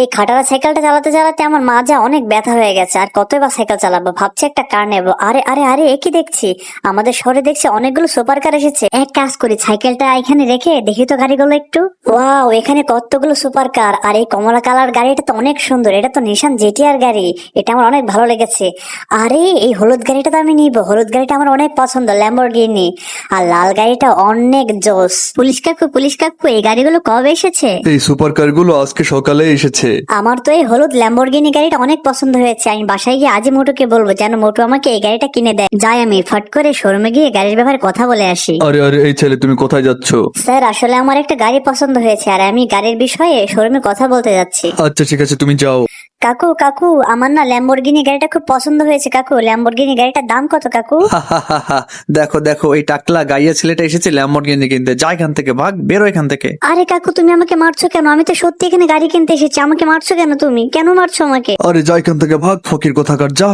এই খাটারা সাইকেলটা চালাতে চালাতে আমার মাজা অনেক ব্যথা হয়ে গেছে। আর কতই বা সাইকেল চালাবো? ভাবছি একটা কার নেব। আরে আরে আরে, এ কি দেখছি? আমাদের শহরে দেখছি অনেকগুলো সুপার কার এসেছে। এক কাজ করি, সাইকেলটা এখানে রেখে দেখি তো গাড়িগুলো একটু। ওয়াও, এখানে কতগুলো সুপার কার আর এই কমলা কালার গাড়িটা তো অনেক সুন্দর। এটা তো নিশান জেটিআর গাড়ি। এটা আমার অনেক ভালো লেগেছে। আরে, এই হলুদ গাড়িটা তো আমি নিব। হলুদ গাড়িটা আমার অনেক পছন্দ ল্যাম্বরগিনি আর লাল গাড়িটা অনেক জোস। পুলিশ কাকু পুলিশ কাকু, এই গাড়িগুলো কবে এসেছে? এই সুপার কারগুলো আজকে সকালে এসেছে। আমার তো এই হলুদ ল্যাম্বরগিনি গাড়িটা অনেক পছন্দ হয়েছে। আমি বাসায় গিয়ে আজই মোটুকে বলব যেন মোটু আমাকে এই গাড়িটা কিনে দেয়। যাই আমি ফট করে শোরুমে গিয়ে গাড়ির ব্যাপারে কথা বলে আসি। আরে আরে এই ছেলে তুমি কোথায় যাচ্ছ? স্যার আসলে আমার একটা গাড়ি পছন্দ হয়েছে আর আমি গাড়ির বিষয়ে শোরুমে কথা বলতে যাচ্ছি। আচ্ছা ঠিক আছে তুমি যাও। কাকু কাকু আমার না ল্যাম্বরগিনি গাড়িটা খুব পছন্দ হয়েছে কাকু। ল্যাম্বরগিনি গাড়িটার দাম কত কাকু? দেখো দেখো এই টাকলা গাইয়া ছেলেটা এসেছে ল্যাম্বরগিনি কিনতে। যা এখান থেকে ভাগ বেরো এখান থেকে। আরে কাকু তুমি আমাকে মারছো কেন? আমি তো সত্যি এখানে গাড়ি কিনতে এসেছি। আমাকে মারছো কেন তুমি? কেন মারছো আমাকে? আরে যা এখান থেকে ভাগ ফকির কোথাকার যা।